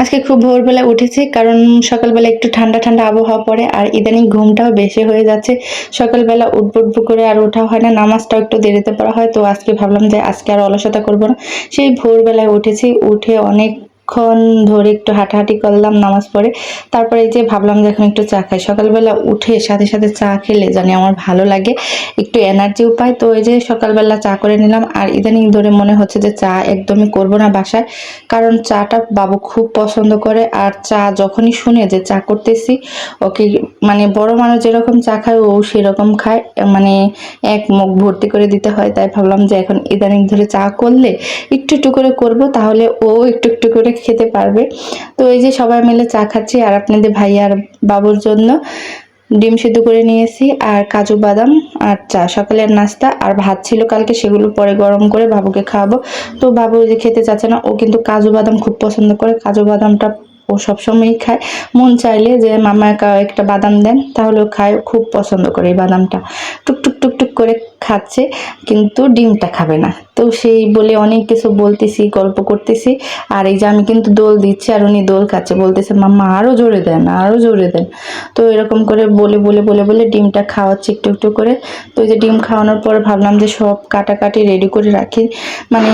আজকে খুব ভোরবেলা উঠেছি, কারণ সকালবেলা একটু ঠান্ডা ঠান্ডা আবহাওয়া পড়ে আর ইদানিং ঘুমটাও বেশি হয়ে যাচ্ছে। সকালবেলা উঠবো উঠবো করে আর ওঠা হয় না, নামাজটাও একটু দেরিতে পড়া হয়। তো আজকে ভাবলাম যে আজকে আর অলসতা করব না। সেই ভোরবেলায় উঠেছি, উঠে অনেকক্ষণ ধরে একটু হাঁটাহাঁটি করলাম, নামাজ পড়ে। তারপরে এই যে ভাবলাম যে এখন একটু চা খাই। সকালবেলা উঠে সাথে সাথে চা খেলে জানি আমার ভালো লাগে, একটু এনার্জিও পাই। তো এই যে সকালবেলা চা করে নিলাম আর ইদানিং ধরে মনে হচ্ছে যে চা একদমই করব না বাসায়। কারণ চাটা বাবু খুব পছন্দ করে আর চা যখনই শুনে যে চা করতেছি, ওকে মানে বড় মানুষ যেরকম চা খায়, ও সেরকম খায়। মানে এক মুখ ভর্তি করে দিতে হয়। তাই ভাবলাম যে এখন ইদানিং ধরে চা করলে একটু একটু করে করব, তাহলে ও একটু একটু করে খেতে পারবে। তো এই যে সবাই মিলে চা খাচ্ছি আর আপনাদের ভাই আর বাবুর জন্য। ডিম সিদ্ধ করে নিয়েছি আর কাজু বাদাম আর চা। সকালের নাস্তা আর ভাত ছিল কালকে, সেগুলো পরে গরম করে বাবুকে খাওয়াবো। তো বাবু যে খেতে চাচ্ছে না, ও কিন্তু কাজু বাদাম খুব পছন্দ করে। কাজু বাদামটা ও সবসময়ই খায়। মন চাইলে যে মামা একটা বাদাম দেন, তাহলে ও খায়। খুব পছন্দ করে এই বাদামটা। টুকটুক টুকটুক করে খাচ্ছে, কিন্তু ডিমটা খাবে না। তো সেই বলে অনেক কিছু বলতেছি, গল্প করতেছি, আর এই যে আমি কিন্তু দোল দিচ্ছি আর উনি দোল খাচ্ছে। বলতেছে, মাম্মা আরও জোরে দেন আরও জোরে দেন। তো এরকম করে বলে বলে বলে বলে ডিমটা খাওয়াচ্ছি একটু একটু করে। তো যে ডিম খাওয়ানোর পর ভাবলাম যে সব কাটাকাটি রেডি করে রাখি। মানে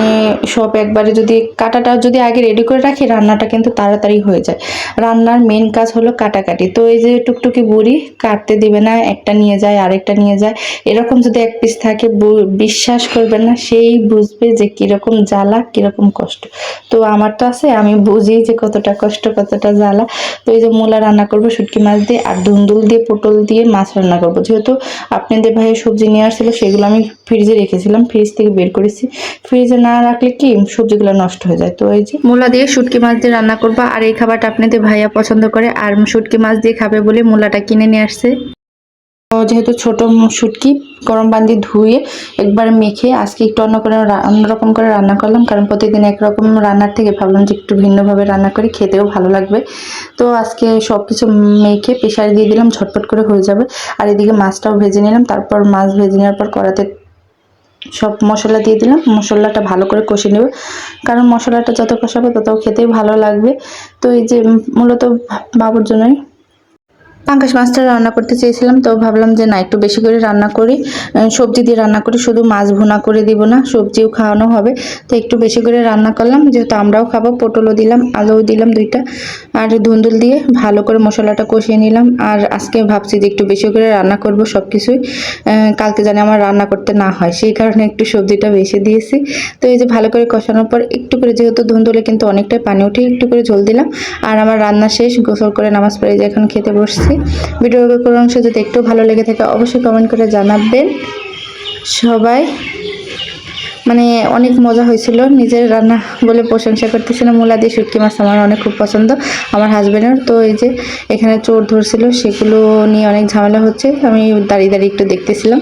সব একবারে যদি কাটাটা যদি আগে রেডি করে রাখি, রান্নাটা কিন্তু তাড়াতাড়ি হয়ে যায়। রান্নার মেন কাজ হলো কাটাকাটি। তো এই যে টুকটুকি বুড়ি, কাটতে দিবে না, একটা নিয়ে যায়, আরেকটা নিয়ে যায়। এরকম যদি এক পিস থাকে বিশ্বাস করবেন না, সেই বুঝবে যে কীরকম জ্বালা, কীরকম কষ্ট। তো আমার তো আছে, আমি বুঝি যে কতটা কষ্ট, কতটা জ্বালা। তো এই যে মূলা রান্না করব, শুটকি মাছ দিয়ে আর ধুন্দুল দিয়ে, পটল দিয়ে মাছ রান্না করব। যেহেতু আপনাদের ভাই সবজি নিয়ে আসছিল, সেগুলো আমি ফ্রিজে রেখেছিলাম ফ্রিজ থেকে বের করেছি। ফ্রিজে না রাখলে কি সবজিগুলো নষ্ট হয়ে যায়। তো এই যে মূলা দিয়ে শুটকি মাছ দিয়ে রান্না করব। আর এই খাবারটা আপনাদের ভাইয়া পছন্দ করে, আর শুটকি মাছ দিয়ে খাবে বলে মূলাটা কিনে নিয়ে আসছে। যেহেতু ছোট শুটকি, গরম পানি দিয়ে ধুয়ে একবার মেখে আজকে একটু অন্য করে অন্যরকম করে রান্না করলাম, কারণ প্রতিদিন একরকম রান্নার থেকে ভাবলাম যে একটু ভিন্নভাবে রান্না করি, খেতেও ভালো লাগবে। তো আজকে সব কিছু মেখে প্রেশারে দিয়ে দিলাম, ঝটপট করে হয়ে যাবে। আর এদিকে মাছটাও ভেজে নিলাম, তারপর মাছ ভেজে নেওয়ার পর কড়াতে সব মশলা দিয়ে দিলাম, মশলাটা ভালো করে কষে নেবে। কারণ মশলাটা যত কষাবে তত খেতেই ভালো লাগবে। তো এই যে মূলত বাবুর জন্যই পাঙ্কাশ মাছটা রান্না করতে চেয়েছিলাম, তো ভাবলাম যে না, একটু বেশি করে রান্না করি। সবজি দিয়ে রান্না করি, শুধু মাছ ভুনা করে দিব না, সবজিও খাওয়ানো হবে। তো একটু বেশি করে রান্না করলাম, যেহেতু আমরাও খাব, পটলও দিলাম, আলুও দিলাম দুইটা। আর ধুন্দুল দিয়ে ভালো করে মশলাটা কষিয়ে নিলাম। আর আজকে ভাবছি যে একটু বেশি করে রান্না করব সব কিছুই কালকে জানি আমার রান্না করতে না হয়, সেই কারণে একটু সবজিটা বেশি দিয়েছি। তো এই যে ভালো করে কষানোর পর একটু করে, যেহেতু ধুন্দুলে কিন্তু অনেকটাই পানি উঠে একটু করে ঝোল দিলাম। আর আমার রান্না শেষ, গোসল করে নামাজ পড়ে যে এখন খেতে বসছি। ভিডিওর কোনো অংশ যদি একটু ভালো লেগে থাকে, অবশ্যই কমেন্ট করে জানাবেন। সবাই মানে অনেক মজা হয়েছিল। নিজের রান্না বলে প্রশংসা করতেছিল। মূলা দিয়ে শুটকি মাছ আমার অনেক খুব পছন্দ, আমার হাজব্যান্ডের তো এই যে এখানে চোর ধরছিল, সেগুলো নিয়ে অনেক ঝামেলা হচ্ছে। আমি দাঁড়িয়ে দাঁড়িয়ে একটু দেখতেছিলাম।